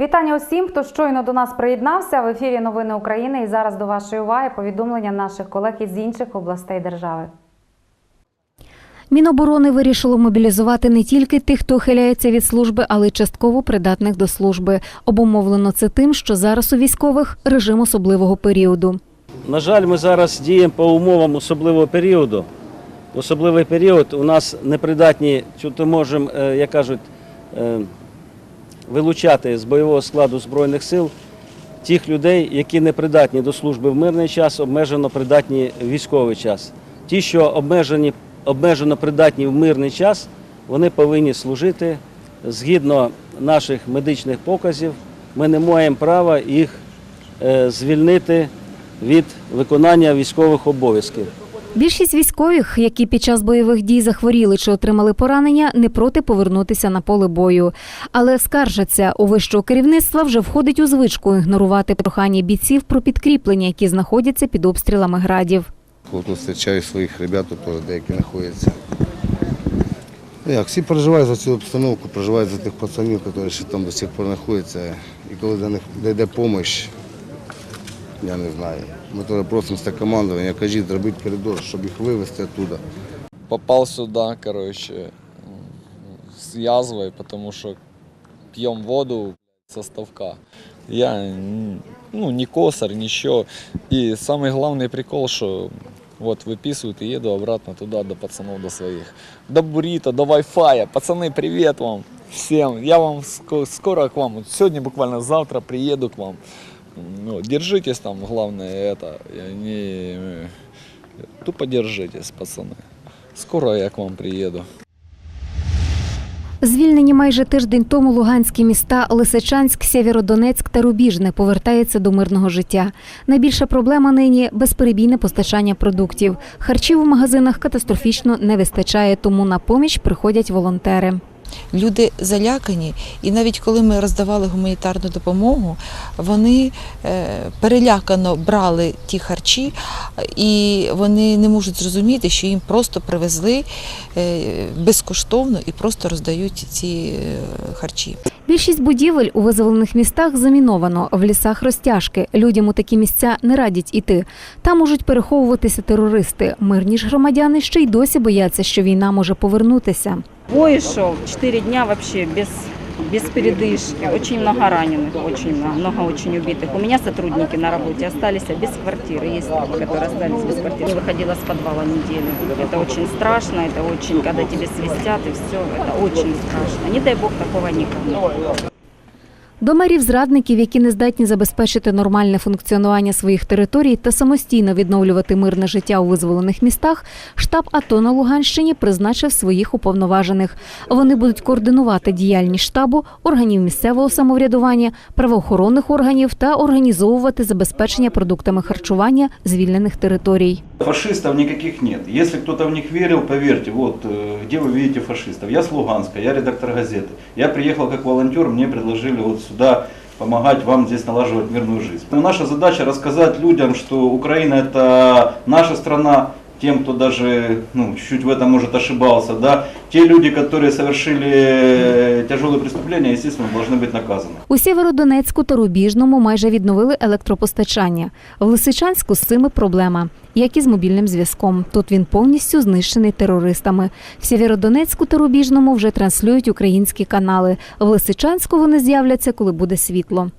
Вітання усім, хто щойно до нас приєднався. В ефірі Новини України. І зараз до вашої уваги повідомлення наших колег із інших областей держави. Міноборони вирішило мобілізувати не тільки тих, хто ухиляється від служби, але й частково придатних до служби. Обумовлено це тим, що зараз у військових режим особливого періоду. На жаль, ми зараз діємо по умовам особливого періоду. Особливий період у нас непридатні, що то можемо, е, як кажуть, е, вилучати з бойового складу Збройних сил тих людей, які не придатні до служби в мирний час, обмежено придатні в військовий час. Ті, що обмежені, обмежено придатні в мирний час, вони повинні служити згідно наших медичних показів. Ми не маємо права їх е, звільнити від виконання військових обов'язків. Більшість військових, які під час бойових дій захворіли чи отримали поранення, не проти повернутися на поле бою. Але скаржаться, у вищого керівництва вже входить у звичку ігнорувати прохання бійців про підкріплення, які знаходяться під обстрілами градів. От зустрічаю своїх тут теж деякі знаходяться. Ну Як, всі переживають за цю обстановку, переживають за тих пацанів, які ще там до сих пор знаходяться. І коли до них дійде допомога, я не знаю. Ми теж просимо з командування, кажіть, зробити коридор, щоб їх вивезти оттуда. попал сюда, короче, м, с язвой, потому что пьем воду со ставка. Я м, ну, не косарь, ничего. И самый главный прикол, что вот выписывают и еду обратно туда, до пацанов, до своих. До буррито, до вай-фая. Пацаны, привет вам всем. Я вам ско- скоро к вам, вот сегодня буквально завтра приеду к вам. Ну, держитесь там, главное это, и они, э, тупо держитесь, пацаны. Скоро я к вам приеду. Звільнені майже тиждень тому луганські міста Лисичанськ, Сєвєродонецьк та Рубіжне повертаються до мирного життя. Найбільша проблема нині безперебійне постачання продуктів. Харчів у магазинах катастрофічно не вистачає, тому на поміч приходять волонтери. Люди залякані, і навіть коли ми роздавали гуманітарну допомогу, вони е, перелякано брали ті харчі, і вони не можуть зрозуміти, що їм просто привезли е, безкоштовно і просто роздають ці е, харчі. Більшість будівель у визволених містах заміновано, в лісах розтяжки. Людям у такі місця не радять іти. Там можуть переховуватися терористи. Мирні ж громадяни ще й досі бояться, що війна може повернутися. Бой шел 4 дня вообще без, без передышки. Очень много раненых, очень много, много очень убитых. У меня сотрудники на работе остались без квартиры. Есть люди, которые остались без квартиры. Выходила с подвала неделю. Это очень страшно, это очень, когда тебе свистят и все, это очень страшно. Не дай бог такого никому. До мерів зрадників, які не здатні забезпечити нормальне функціонування своїх територій та самостійно відновлювати мирне життя у визволених містах, штаб АТО на Луганщині призначив своїх уповноважених. Вони будуть координувати діяльність штабу, органів місцевого самоврядування, правоохоронних органів та організовувати забезпечення продуктами харчування звільнених територій. Фашистов никаких нет. Если кто-то в них верил, поверьте, вот э, где вы видите фашистов. Я с Луганска, я редактор газеты. Я приехал как волонтер, мне предложили вот сюда помогать вам здесь налаживать мирную жизнь. Но наша задача рассказать людям, что Украина это наша страна, тем, кто даже ну, чуть-чуть в этом может ошибался, да, те люди, которые совершили э, тяжелые преступления, естественно, должны быть наказаны. У Сєвєродонецьку та Рубіжному майже відновили електропостачання. В Лисичанську з цими проблема, як і з мобільним зв'язком. Тут він повністю знищений терористами. В Сєвєродонецьку та Рубіжному вже транслюють українські канали. В Лисичанську вони з'являться, коли буде світло.